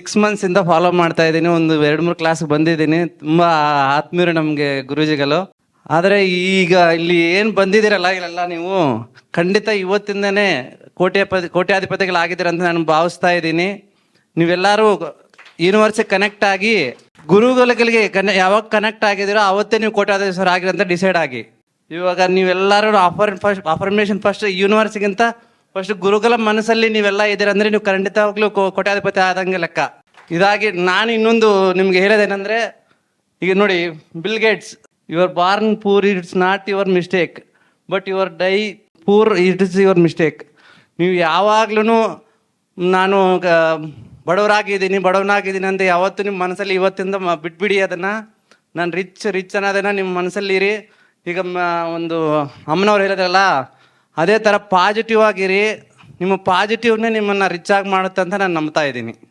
Six ಇಂದ follow ಮಾಡ್ತಾ ಇದ್ದೀನಿ. ಒಂದು ಎರಡು ಮೂರು ಕ್ಲಾಸ್ ಬಂದಿದ್ದೀನಿ. ತುಂಬಾ ಆತ್ಮೀಯರು ನಮಗೆ ಗುರೂಜಿಗಳು. ಆದರೆ ಈಗ ಇಲ್ಲಿ ಏನು ಬಂದಿದ್ದೀರಲ್ಲ, ಇಲ್ಲೆಲ್ಲ ನೀವು? ಖಂಡಿತ ಇವತ್ತಿಂದನೇ ಕೋಟ್ಯಾಪತಿ ಕೋಟ್ಯಾಧಿಪತಿಗಳಾಗಿದ್ದೀರಂತ ನಾನು ಭಾವಿಸ್ತಾ ಇದ್ದೀನಿ. ನೀವೆಲ್ಲರೂ ಯೂನಿವರ್ಸಿಟಿ ಕನೆಕ್ಟ್ ಆಗಿ ಗುರುಗಳಿಗೆ ಕನೆ ಯಾವಾಗ ಕನೆಕ್ಟ್ ಆಗಿದಿರೋ ಅವತ್ತೇ ನೀವು ಕೋಟ್ಯಾಧೀಶ್ವರ ಆಗಿರೋ ಅಂತ ಡಿಸೈಡ್ ಆಗಿ. ಇವಾಗ ನೀವೆಲ್ಲರೂ ಆಫರ್ ಫಸ್ಟ್ ಅಫರ್ಮೇಷನ್ ಫಸ್ಟ್ ಯೂನಿವರ್ಸಿಗಿಂತ ಫಸ್ಟ್ ಗುರುಗಳ ಮನಸ್ಸಲ್ಲಿ ನೀವೆಲ್ಲ ಇದ್ದೀರ ಅಂದರೆ ನೀವು ಖಂಡಿತವಾಗ್ಲೂ ಕೋಟ್ಯಾಧಿಪತಿ ಆದಂಗೆ ಲೆಕ್ಕ. ಇದಾಗಿ ನಾನು ಇನ್ನೊಂದು ನಿಮ್ಗೆ ಹೇಳೋದೇನಂದ್ರೆ, ಈಗ ನೋಡಿ Bill Gates your born poor it's not your mistake but your die poor it is your mistake ನೀವು ಯಾವಾಗ್ಲೂ ನಾನು ಗ- ಬಡವರಾಗಿದ್ದೀನಿ, ಬಡವನಾಗಿದ್ದೀನಿ ಅಂತ ಯಾವತ್ತು ನಿಮ್ಮ ಮನಸ್ಸಲ್ಲಿ ಇವತ್ತಿಂದ ಮ- ಬಿಟ್ಬಿಡಿ ಅದನ್ನು. ನಾನು ರಿಚ್ ರಿಚ್ ಅನ್ನೋದನ್ನ ನಿಮ್ಮ ಮನಸ್ಸಲ್ಲಿ ಇರಿ. ಈಗ ಒಂದು ಅಮ್ಮನವ್ರು ಹೇಳಿದ್ರಲ್ಲ ಅದೇ ಥರ ಪಾಸಿಟಿವ್ ಆಗಿರಿ. ನಿಮ್ಮ ಪಾಸಿಟಿವ್ನೇ ನಿಮ್ಮನ್ನು ರಿಚ್ ಆಗಿ ಮಾಡುತ್ತೆ ಅಂತ ನಾನು ನಂಬ್ತಾ ಇದ್ದೀನಿ.